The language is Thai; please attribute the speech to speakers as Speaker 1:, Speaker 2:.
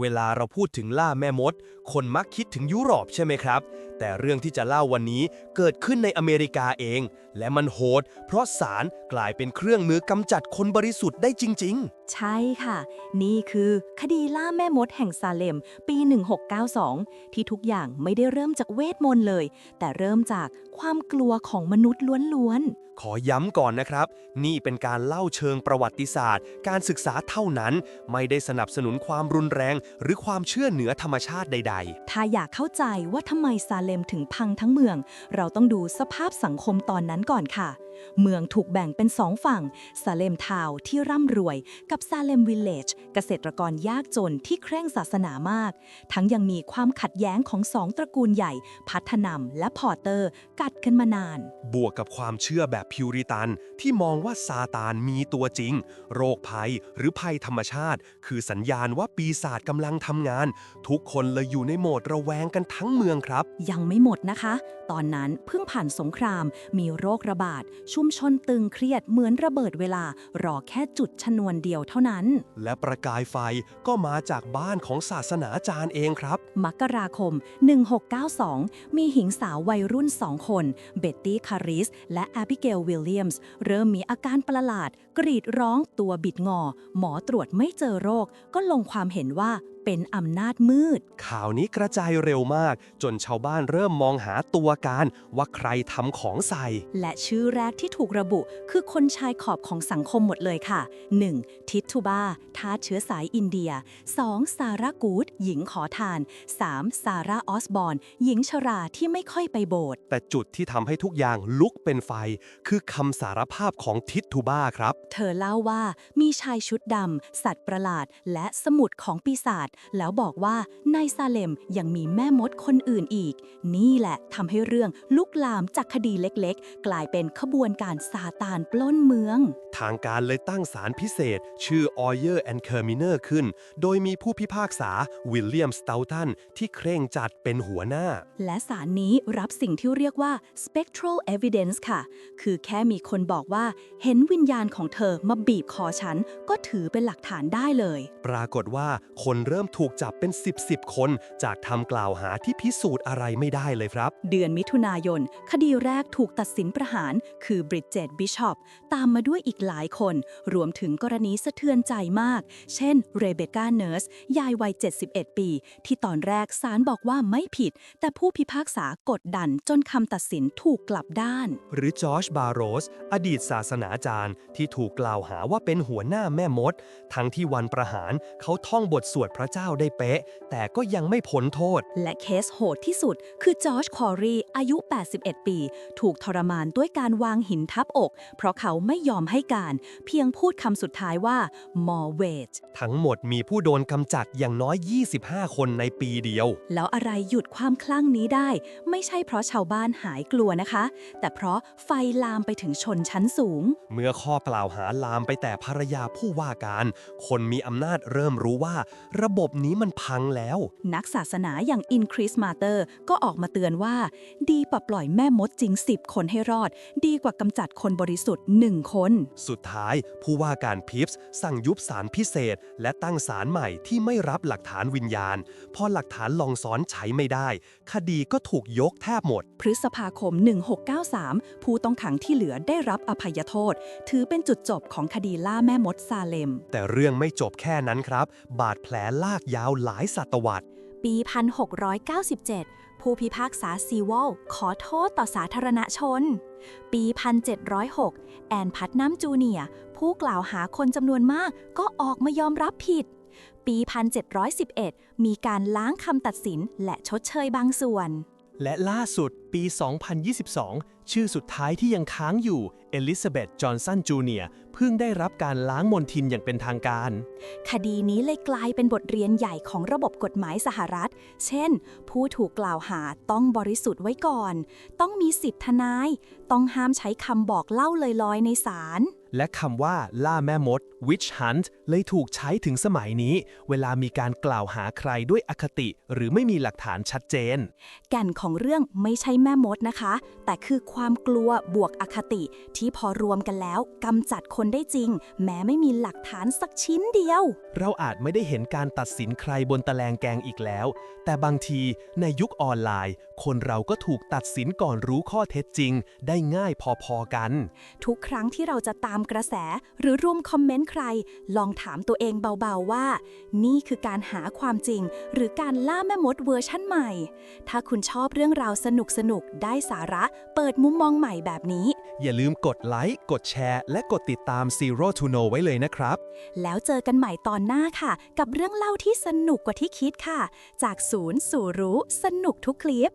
Speaker 1: เวลาเราพูดถึงล่าแม่มด คนมักคิดถึงยุโรปใช่ไหมครับ แต่เรื่องที่จะเล่าวันนี้เกิดขึ้นในอเมริกาเอง และมันโหด เพราะสารกลายเป็นเครื่องมือกำจัดคนบริสุทธิ์ได้จริง ๆ
Speaker 2: ใช่ค่ะ นี่คือคดีล่าแม่มดแห่งซาเลม ปี 1692 ที่ทุกอย่างไม่ได้เริ่มจากเวทมนต์เลย แต่เริ่มจากความกลัวของมนุษย์ล้วน
Speaker 1: ขอย้ำก่อนนะครับ นี่เป็นการเล่าเชิงประวัติศาสตร์ การศึกษาเท่านั้น ไม่ได้สนับสนุนความรุนแรงหรือความเชื่อเหนือธรรมชาติใด
Speaker 2: ๆ ถ้าอยากเข้าใจว่าทำไมซาเลมถึงพังทั้งเมือง เราต้องดูสภาพสังคมตอนนั้นก่อนค่ะ เมืองถูกแบ่งเป็นสองฝั่ง ซาเลมทาวน์ที่ร่ำรวย กับซาเลมวิลเลจเกษตรกรยากจนที่เคร่งศาสนามาก ทั้งยังมีความขัดแย้งของสองตระกูลใหญ่ พัฒนำและพอร์เตอร์ กัดกันมานาน
Speaker 1: ๆบวกกับความเชื่อแบบพิวริตัน ที่มองว่าซาตานมีตัวจริง โรคภัยหรือภัยธรรมชาติ คือสัญญาณว่าปีศาจกำลังทำงาน ทุกคนเลยอยู่ในโหมดระแวงกันทั้งเมืองครับ
Speaker 2: ยังไม่หมดนะคะ ตอนนั้นเพิ่งผ่านสงคราม มีโรคระบาดชุมชนตึงเครียดเหมือนระเบิดเวลารอแค่จุดชนวนเดียวเท่านั้น
Speaker 1: และประกายไฟก็มาจากบ้านของศาสนาจารย์เองครับ
Speaker 2: มกราคม 1692 มีหญิงสาววัยรุ่นสองคน เบ็ตตี้คาริส และแอบิเกลวิลเลียมส์ เริ่มมีอาการประหลาด กรีดร้องตัวบิดงอ หมอตรวจไม่เจอโรค ก็ลงความเห็นว่าเป็นอำนาจมืด
Speaker 1: ข่าวนี้กระจายเร็วมาก จนชาวบ้านเริ่มมองหาตัวการว่าใครทำของใส่
Speaker 2: และชื่อแรกที่ถูกระบุคือคนชายขอบของสังคมหมดเลยค่ะ 1. ทิตทูบาทาสเชื้อสายอินเดีย 2. ซาร่ากูด หญิงขอทาน 3. ซาร่าออสบอนหญิงชราที่ไม่ค่อยไปโบสถ์
Speaker 1: แต่จุดที่ทำให้ทุกอย่างลุกเป็นไฟ คือคำสารภาพของทิตทูบ้าครับ
Speaker 2: เธอเล่าว่ามีชายชุดดำสัตว์ประหลาด และสมุดของปีศาจแล้วบอกว่าในซาเลมยังมีแม่มดคนอื่นอีก นี่แหละทำให้เรื่องลุกลามจากคดีเล็กๆ กลายเป็นขบวนการซาตานปล้นเมือง
Speaker 1: ทางการเลยตั้งศาลพิเศษ ชื่อ Oyer and Kerminer ขึ้น โดยมีผู้พิพากษาวิลเลียมสเตลตันที่เคร่งจัดเป็นหัวหน้า
Speaker 2: และสารนี้รับสิ่งที่เรียกว่า spectral evidence ค่ะ คือแค่มีคนบอกว่าเห็นวิญญาณของเธอมาบีบคอฉัน ก็ถือเป็นหลักฐานได้เลย
Speaker 1: ปรากฏว่าคนเริ่มถูกจับเป็น 10 10 คน จากทำกล่าวหาที่พิสูจน์อะไรไม่ได้เลยครับ
Speaker 2: เดือนมิถุนายน คดีแรกถูกตัดสินประหารคือบริดเจตบิชอปตามมาด้วยอีกหลายคน รวมถึงกรณีสะเทือนใจมาก เช่นเรเบคก้าเนิร์สยายวัย 71 ปี ที่ตอนแรกศาลบอกว่าไม่ผิด แต่ผู้พิพากษากดดันจนคำตัดสินถูกกลับด้าน
Speaker 1: หรือจอร์จบาโรส อดีตศาสนาจารย์ ที่ถูกกล่าวหาว่าเป็นหัวหน้าแม่มด ทั้งที่วันประหารเขาท่องบทสวดพระเจ้าได้เป๊ะ แต่ก็ยังไม่พ้นโทษ
Speaker 2: และเคสโหดที่สุด คือจอร์จคอรีอายุ 81 ปี ถูกทรมานด้วยการวางหินทับอก เพราะเขาไม่ยอมให้การ เพียงพูดคำสุดท้ายว่า more weight
Speaker 1: ทั้งหมดมีผู้โดนกำจัดอย่างน้อย 25 คนในปีเดียว
Speaker 2: แล้วอะไรหยุดความคลั่งนี้ได้ ไม่ใช่เพราะชาวบ้านหายกลัวนะคะ แต่เพราะไฟลามไปถึงชนชั้นสูง
Speaker 1: เมื่อข้อกล่าวหาลามไปแต่ภรรยาผู้ว่าการ คนมีอำนาจเริ่มรู้ว่า ระบบนี้มันพังแล้ว
Speaker 2: นักศาสนาอย่างอินคริสมาเตอร์ก็ออกมาเตือนว่า ดีกว่าปล่อยแม่มดจริง 10 คนให้รอด ดีกว่ากำจัดคนบริสุทธิ์ 1 คน
Speaker 1: สุดท้าย ผู้ว่าการพิฟส์สั่งยุบศาลพิเศษ และตั้งศาลใหม่ที่ไม่รับหลักฐานวิญญาณ พอหลักฐานลองซ้อนใช้ไม่ได้ คดีก็ถูกยกแทบหมด
Speaker 2: พฤษภาคม 1693 ผู้ต้องขังที่เหลือได้รับอภัยโทษ ถือเป็นจุดจบของคดีล่าแม่มดซาเลม
Speaker 1: แต่เรื่องไม่จบแค่นั้นครับ บาดแผลลากยาวหลายศตวรรษ
Speaker 2: ปี 1697 ผู้พิพากษาซีวอลขอโทษต่อสาธารณชน ปี 1706 แอนพัตน้ำจูเนียร์ผู้กล่าวหาคนจำนวนมากก็ออกมายอมรับผิด ปี 1711 มีการล้างคำตัดสินและชดเชยบางส่วน
Speaker 3: และล่าสุดปี 2022 ชื่อสุดท้ายที่ยังค้างอยู่ เอลิซาเบธจอห์นสันจูเนียร์เพิ่งได้รับการล้างมนทินอย่างเป็นทางการ
Speaker 2: คดีนี้เลยกลายเป็นบทเรียนใหญ่ของระบบกฎหมายสหรัฐ เช่น ผู้ถูกกล่าวหาต้องบริสุทธิ์ไว้ก่อน ต้องมีสิทธิทนาย ต้องห้ามใช้คำบอกเล่าลอยๆในศาล
Speaker 3: และคำว่าล่าแม่มด witch hunt เลยถูกใช้ถึงสมัยนี้ เวลามีการกล่าวหาใครด้วยอคติ หรือไม่มีหลักฐานชัดเจน
Speaker 2: แก่นของเรื่องไม่ใช่แม่มดนะคะ แต่คือความกลัวบวกอคติที่พอรวมกันแล้วกำจัดคนได้จริง แม้ไม่มีหลักฐานสักชิ้นเดียว
Speaker 1: เราอาจไม่ได้เห็นการตัดสินใครบนตะแลงแกงอีกแล้ว แต่บางทีในยุคออนไลน์ คนเราก็ถูกตัดสินก่อนรู้ข้อเท็จจริง ได้ง่ายพอๆกัน
Speaker 2: ทุกครั้งที่เราจะตามกระแสหรือรวมคอมเมนต์ใคร ลองถามตัวเองเบาๆว่า นี่คือการหาความจริง หรือการล่าแม่มดเวอร์ชั่นใหม่ ถ้าคุณชอบเรื่องราวสนุกๆได้สาระเปิดมุมมองใหม่แบบนี้
Speaker 1: อย่าลืมกดไลค์กดแชร์ และกดติดตาม Zero to Know ไว้เลยนะครับ
Speaker 2: แล้วเจอกันใหม่ตอนหน้าค่ะ กับเรื่องเล่าที่สนุกกว่าที่คิดค่ะ จากศูนย์สู่รู้สนุกทุกคลิป